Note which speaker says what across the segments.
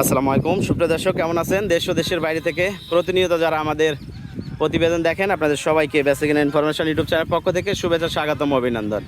Speaker 1: আসসালামু আলাইকুম। সুপ্রিয় দর্শক, কেমন আছেন? দেশ ও দেশের বাইরে থেকে প্রতিনিয়ত যারা আমাদের প্রতিবেদন দেখেন, আপনাদের সবাইকে বেসিক ইনফরমেশন ইউটিউব চ্যানেল পক্ষ থেকে শুভেচ্ছা, স্বাগতম, অভিনন্দন।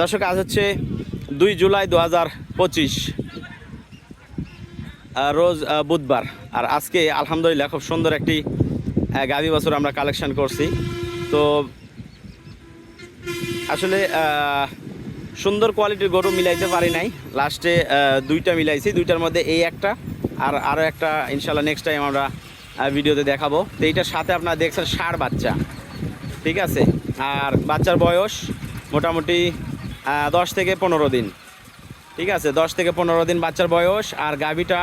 Speaker 1: দর্শক, আজ হচ্ছে দুই জুলাই দু হাজার পঁচিশ রোজ বুধবার। আর আজকে আলহামদুলিল্লাহ খুব সুন্দর একটি গাভী বছর আমরা কালেকশন করছি। তো আসলে সুন্দর কোয়ালিটির গরু মিলাইতে পারি নাই। লাস্টে দুইটা মিলাইছি। দুইটার মধ্যে এই একটা আর আরও একটা, ইনশাল্লাহ নেক্সট টাইম আমরা ভিডিওতে দেখাবো। তো এইটার সাথে আপনারা দেখছেন ষাঁড় বাচ্চা। ঠিক আছে? আর বাচ্চার বয়স মোটামুটি দশ থেকে পনেরো দিন। ঠিক আছে? দশ থেকে পনেরো দিন বাচ্চার বয়স, আর গাভিটা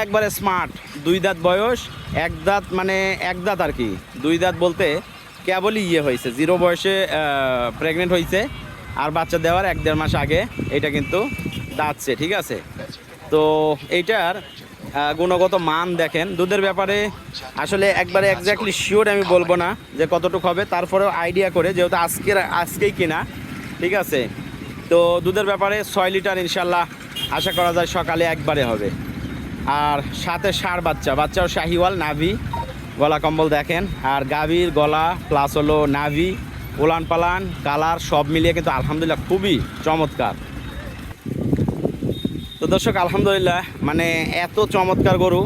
Speaker 1: একবারে স্মার্ট দুই দাঁত বয়স, এক দাঁত মানে এক দাঁত আর কি। দুই দাঁত বলতে কেবলই ইয়ে হয়েছে। জিরো বয়সে প্রেগনেন্ট হয়েছে, আর বাচ্চা দেওয়ার এক দেড় মাস আগে এটা কিন্তু দাঁতছে। ঠিক আছে? তো এইটার গুণগত মান দেখেন। দুধের ব্যাপারে আসলে একবারে এক্স্যাক্টলি শিওর আমি বলব না যে কতটুকু হবে, তারপরেও আইডিয়া করে, যেহেতু আজকের, আজকেই কিনা, ঠিক আছে? তো দুধের ব্যাপারে ছয় লিটার ইনশাল্লাহ আশা করা যায় সকালে একবারে হবে। আর সাথে সার বাচ্চা, বাচ্চাও শাহিওয়াল, নাভি, গলা কম্বল দেখেন। আর গাভীর গলা প্লাস হলো নাভি উলান পালান কালার সব মিলিয়ে কিন্তু আলহামদুলিল্লাহ খুবই চমৎকার। তো দর্শক, আলহামদুলিল্লাহ মানে এত চমৎকার গরু।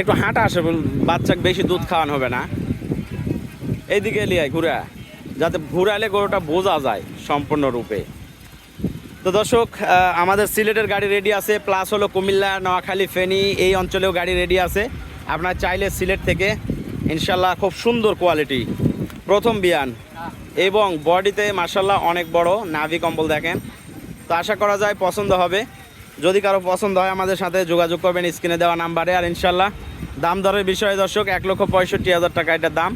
Speaker 1: একটু হাঁটা আসে বাচ্চাকে বেশি দুধ খাওয়ানো হবে না। এইদিকে লিয়াই, ঘুরা যাতে ঘুরালে গরুটা বোঝা যায় সম্পূর্ণরূপে। তো দর্শক আমাদের সিলেটের গাড়ি রেডি আছে, প্লাস হলো কুমিল্লা, নোয়াখালী, ফেনী, এই অঞ্চলেও গাড়ি রেডি আছে। আপনার চাইলে সিলেট থেকে ইনশাল্লাহ খুব সুন্দর কোয়ালিটি। প্রথম বিয়ান। এবং বডিতে মার্শাল্লাহ অনেক বড়, নাভি কম্বল দেখেন। তো আশা করা যায়, পছন্দ হবে। যদি কারও পছন্দ হয় আমাদের সাথে যোগাযোগ করবেন স্ক্রিনে দেওয়া নাম্বারে, আর ইনশাল্লাহ দাম দরের বিষয়ে দর্শক, এক লক্ষ পঁয়ষট্টি হাজার টাকা এটার দাম।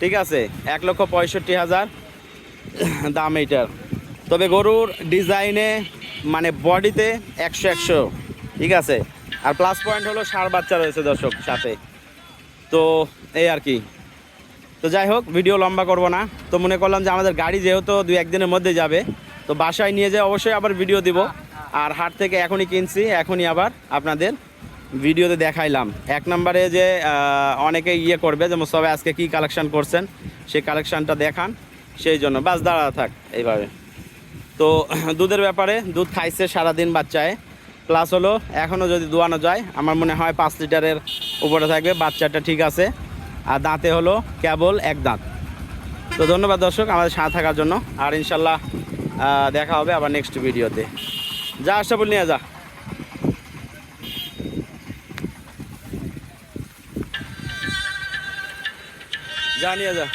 Speaker 1: ঠিক আছে? এক লক্ষ পঁয়ষট্টি হাজার দাম এইটার তবে গরুর ডিজাইনে মানে বডিতে একশো একশো। ঠিক আছে? আর প্লাস পয়েন্ট হলো ষাঁড় বাচ্চা রয়েছে দর্শক সাথে। তো এই আর কি। তো যাই হোক ভিডিও লম্বা করব না। তো মনে করলাম যে আমাদের গাড়ি যেহেতু দুই একদিনের মধ্যে যাবে, তো বাসায় নিয়ে যেয়ে অবশ্যই আবার ভিডিও দিব। আর হাট থেকে এখনই কিনছি, এখনই আবার আপনাদের ভিডিওতে দেখাইলাম। এক নম্বরে যে অনেকে ইয়ে করবে যে সবাই আজকে কি কালেকশান করছেন? সেই কালেকশানটা দেখান, সেই জন্য। বাস, দাঁড়া, থাক, এইভাবে। তো, দুধের ব্যাপারে, দুধ খাইছে সারাদিন বাচ্চায়। প্লাস হলো, এখনও যদি দোয়ানো যায়, আমার মনে হয় পাঁচ লিটারের উপরে থাকবে, বাচ্চাটা ঠিক আছে। আর দাঁতে হলো কেবল এক দাঁত। তো ধন্যবাদ দর্শক, আমাদের সাথে থাকার জন্য। আর ইনশাল্লাহ দেখা হবে আবার নেক্সট ভিডিওতে যা আশাপুর নিয়ে যা। যা নিয়ে যা।